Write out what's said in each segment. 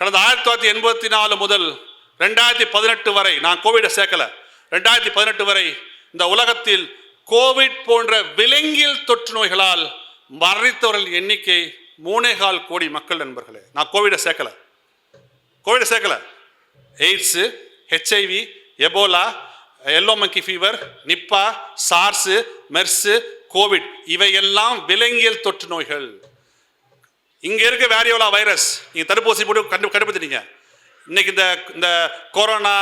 கடந்த ஆயிரத்தி தொள்ளாயிரத்தி எண்பத்தி நாலு முதல் ரெண்டாயிரத்தி பதினெட்டு வரை நான் கோவிடை சேர்க்கல. ரெண்டாயிரத்தி பதினெட்டு வரை இந்த உலகத்தில் கோவிட் போன்ற விலங்கியல் தொற்று நோய்களால் மரணித்தவர்கள் எண்ணிக்கை மூணேகால் கோடி மக்கள் நண்பர்களே நான் கோவிடை சேர்க்கல. கோவிடை சேர்க்கல. AIDS HIV Ebola yellow monkey fever Nipah SARS MERS COVID இவையெல்லாம் விலங்கியல் தொற்று நோய்கள். இங்கே இருக்க வேரியோலா வைரஸ் நீங்கள் தடுப்பூசி போட்டு கண்டு கண்டுபிடிச்சிட்டீங்க. இன்னைக்கு இந்த இந்த கொரோனா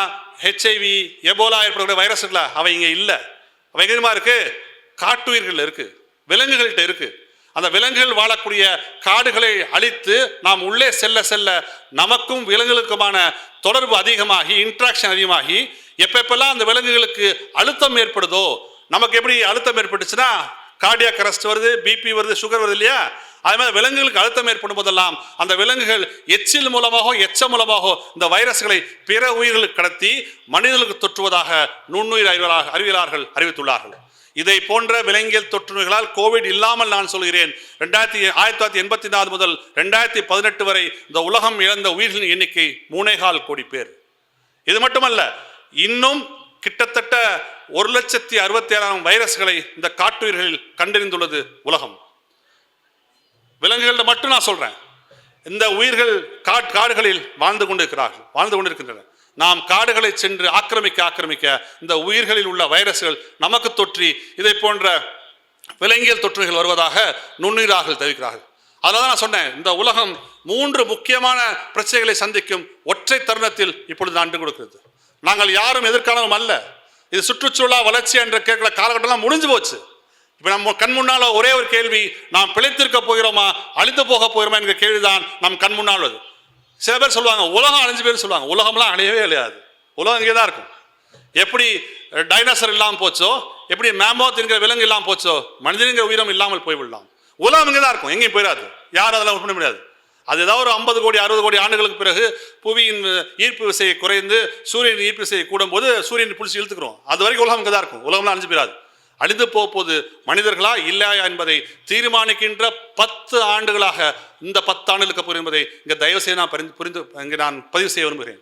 ஹெச்ஐவி எபோலா ஏற்படக்கூடிய வைரஸ் இருக்குல்ல அவை இங்கே இல்லை. அவை எங்கேயுமா இருக்குது காட்டுயிர்கள் இருக்குது விலங்குகள்கிட்ட இருக்குது அந்த விலங்குகள் வாழக்கூடிய காடுகளை அழித்து நாம் உள்ளே செல்ல செல்ல நமக்கும் விலங்குகளுக்குமான தொடர்பு அதிகமாகி இன்ட்ராக்ஷன் அதிகமாகி எப்பப்பெல்லாம் அந்த விலங்குகளுக்கு அழுத்தம் ஏற்படுதோ நமக்கு எப்படி அழுத்தம் ஏற்பட்டுச்சுன்னா கார்டியாக் அரெஸ்ட் வருது பிபி வருது சுகர் வருது இல்லையா? அதே மாதிரி விலங்குகளுக்கு அழுத்தம் ஏற்படும் போதெல்லாம் அந்த விலங்குகள் எச்சில் மூலமாக எச்ச மூலமாக இந்த வைரஸ்களை பிற உயிர்களுக்கு கடத்தி மனிதர்களுக்கு தொற்றுவதாக நுண்ணுயிர் அறிவியலாக அறிவியலாளர்கள் அறிவித்துள்ளார்கள். இதை போன்ற விலங்கியல் தொற்று நோய்களால் கோவிட் இல்லாமல் நான் சொல்கிறேன். ரெண்டாயிரத்தி ஆயிரத்தி தொள்ளாயிரத்தி எண்பத்தி நாலு முதல் ரெண்டாயிரத்தி பதினெட்டு வரை இந்த உலகம் இழந்த உயிர்களின் எண்ணிக்கை மூணேகால் கோடி பேர். இது மட்டுமல்ல இன்னும் கிட்டத்தட்ட ஒரு லட்சத்தி அறுபத்தி ஏழாயிரம் வைரஸ்களை இந்த காட்டுயிர்களில் கண்டறிந்துள்ளது உலகம். விலங்குகள்ட்ட மட்டும் நான் சொல்றேன். இந்த உயிர்கள் காட் காடுகளில் வாழ்ந்து கொண்டிருக்கிறார்கள் வாழ்ந்து கொண்டிருக்கின்றன. நாம் காடுகளை சென்று ஆக்கிரமிக்க ஆக்கிரமிக்க இந்த உயிர்களில் உள்ள வைரஸ்கள் நமக்கு தொற்றி இதை போன்ற விலங்கியல் தொற்றுகள் வருவதாக நுண்ணுயிராக தெரிவிக்கிறார்கள் அதனால நான் சொன்னேன் இந்த உலகம் மூன்று முக்கியமான பிரச்சனைகளை சந்திக்கும் ஒற்றை தருணத்தில் இப்பொழுது அண்டு கொடுக்கிறது. நாங்கள் யாரும் எதிர்காலம் அல்ல. இது சுற்றுச்சூழல் வளர்ச்சி என்ற கேட்கிற காலகட்டம்லாம் முடிஞ்சு போச்சு. இப்போ நம்ம கண் முன்னால ஒரே ஒரு கேள்வி நாம் பிழைத்திருக்க போகிறோமா அழிந்து போக போகிறோமா என்கிற கேள்விதான் நம் கண் முன்னால் உள்ளது. சில பேர் சொல்லுவாங்க உலகம் அழிஞ்சு பேர் சொல்லுவாங்க. உலகம்லாம் அழியவே அழியாது. உலகம் இங்கே தான் இருக்கும். எப்படி டைனோசர் இல்லாமல் போச்சோ எப்படி மேம்போத் என்கிற விலங்கு இல்லாமல் போச்சோ மனிதனுங்கிற உயிரம் இல்லாமல் போய்விடலாம். உலகம் இங்கே தான் இருக்கும். எங்கேயும் போயிடாது யாரும் அதெல்லாம் பண்ண முடியாது. அது ஏதாவது ஒரு ஐம்பது கோடி அறுபது கோடி ஆண்டுகளுக்கு பிறகு புவியின் ஈர்ப்பு விசையை குறைந்து சூரியன் ஈர்ப்பு விசையை கூடும்போது சூரியன் பிடிச்சி இழுத்துக்கிறோம். அது வரைக்கும் உலகம் இங்கே தான் இருக்கும். உலகம்லாம் அழிஞ்சு போயிடாது. அழிந்து போக போது மனிதர்களா இல்லையா என்பதை தீர்மானிக்கின்ற பத்து ஆண்டுகளாக இந்த பத்து ஆண்டுகளுக்கு என்பதை இங்கே தயவு செய்து நான் பரிந்து புரிந்து இங்கே நான் பதிவு செய்ய விரும்புகிறேன்.